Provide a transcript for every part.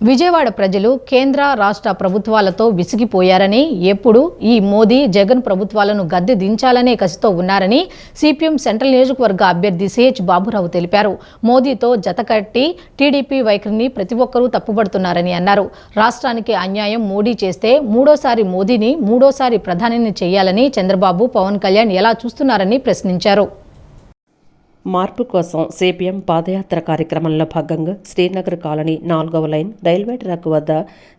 విజయవాడ ప్రజలు కేంద్ర రాష్ట్ర ప్రభుత్వాలతో విసిగిపోయారని ఎప్పుడు ఈ మోదీ జగన్ ప్రభుత్వాలను గద్దె దించాలనే కసితో ఉన్నారని సిపిఎం సెంట్రల్ నియోజకవర్గ అభ్యర్థి సిహెచ్ బాబురావు తెలిపారు. మోదీతో జతకట్టి టీడీపీ వైఖరిని ప్రతి ఒక్కరూ తప్పుబడుతున్నారని అన్నారు. రాష్ట్రానికి అన్యాయం మోడీ చేస్తే మూడోసారి మోదీని మూడోసారి ప్రధానిని చేయాలని చంద్రబాబు పవన్ కళ్యాణ్ ఎలా చూస్తున్నారని ప్రశ్నించారు. మార్పు కోసం సిపిఎం పాదయాత్ర కార్యక్రమంలో భాగంగా శ్రీనగర్ కాలనీ నాలుగవ లైన్ రైల్వే ట్రాక్ వద్ద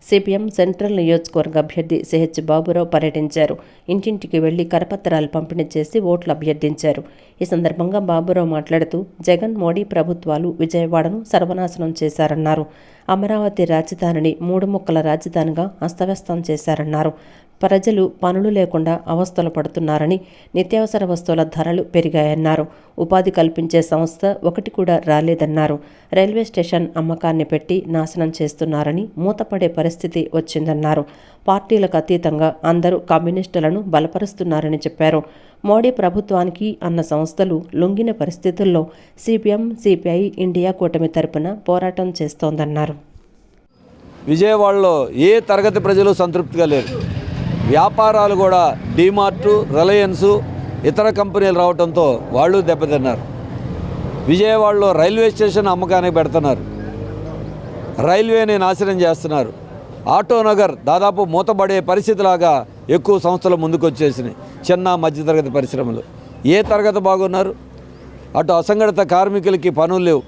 సిపిఎం సెంట్రల్ నియోజకవర్గ అభ్యర్థి సిహెచ్ బాబురావు పర్యటించారు. ఇంటింటికి వెళ్ళి కరపత్రాలు పంపిణీ చేసి ఓట్లు అభ్యర్థించారు. ఈ సందర్భంగా బాబురావు మాట్లాడుతూ జగన్ మోడీ ప్రభుత్వాలు విజయవాడను సర్వనాశనం చేశారన్నారు. అమరావతి రాజధానిని మూడు ముక్కల రాజధానిగా అస్తవ్యస్తం చేశారన్నారు. ప్రజలు పనులు లేకుండా అవస్థలు పడుతున్నారని నిత్యావసర వస్తువుల ధరలు పెరిగాయన్నారు. ఉపాధి కల్పించే సంస్థ ఒకటి కూడా రాలేదన్నారు. రైల్వే స్టేషన్ అమ్మకాన్ని పెట్టి నాశనం చేస్తున్నారని మూతపడే పరిస్థితి వచ్చిందన్నారు. పార్టీలకు అతీతంగా అందరూ కమ్యూనిస్టులను బలపరుస్తున్నారని చెప్పారు. మోడీ ప్రభుత్వానికి అన్న సంస్థలు లొంగిన పరిస్థితుల్లో సిపిఎం సిపిఐ ఇండియా కూటమి తరపున పోరాటం చేస్తోందన్నారు. విజయవాడలో ఏ తరగతి ప్రజలు సంతృప్తిగా లేరు? వ్యాపారాలు కూడా డీమార్టు రిలయన్సు ఇతర కంపెనీలు రావడంతో వాళ్ళు దెబ్బతిన్నారు. విజయవాడలో రైల్వే స్టేషన్ అమ్మకానికి పెడుతున్నారు. రైల్వేని నాశనం చేస్తున్నారు. ఆటోనగర్ దాదాపు మూతబడే పరిస్థితిలాగా ఎక్కువ సంస్థలు ముందుకొచ్చేసినాయి. చిన్న మధ్యతరగతి పరిశ్రమలు. ఏ తరగతి బాగున్నారు? అటు అసంఘటిత కార్మికులకి పనులు లేవు.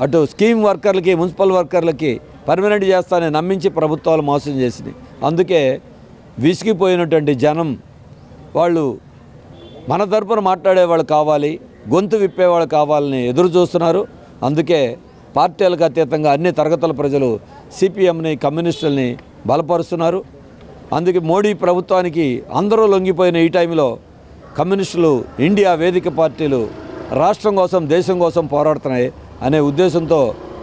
అటు స్కీమ్ వర్కర్లకి మున్సిపల్ వర్కర్లకి పర్మనెంట్ చేస్తానని నమ్మించి ప్రభుత్వాలు మోసం చేసినాయి. అందుకే విసిగిపోయినటువంటి జనం వాళ్ళు మన తరపున మాట్లాడేవాళ్ళు కావాలి గొంతు విప్పేవాళ్ళు కావాలని ఎదురు చూస్తున్నారు. అందుకే పార్టీలకు అతీతంగా అన్ని తరగతుల ప్రజలు సిపిఎంని కమ్యూనిస్టుల్ని బలపరుస్తున్నారు. అందుకే మోడీ ప్రభుత్వానికి అందరూ లొంగిపోయిన ఈ టైంలో కమ్యూనిస్టులు ఇండియా వేదిక పార్టీలు రాష్ట్రం కోసం దేశం కోసం పోరాడుతున్నాయి అనే ఉద్దేశంతో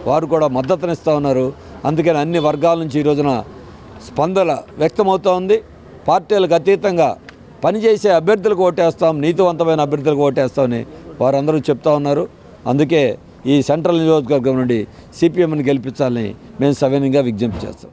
వారు కూడా మద్దతునిస్తూ ఉన్నారు. అందుకని అన్ని వర్గాల నుంచి ఈ రోజున స్పందన వ్యక్తమవుతూ ఉంది పార్టీలకు అతీతంగా పనిచేసే అభ్యర్థులకు ఓటేస్తాం నీతివంతమైన అభ్యర్థులకు ఓటేస్తామని వారందరూ చెప్తా ఉన్నారు. అందుకే ఈ సెంట్రల్ నియోజకవర్గం నుండి సిపిఎంని గెలిపించాలని మేము సవినయంగా విజ్ఞప్తి చేస్తాం.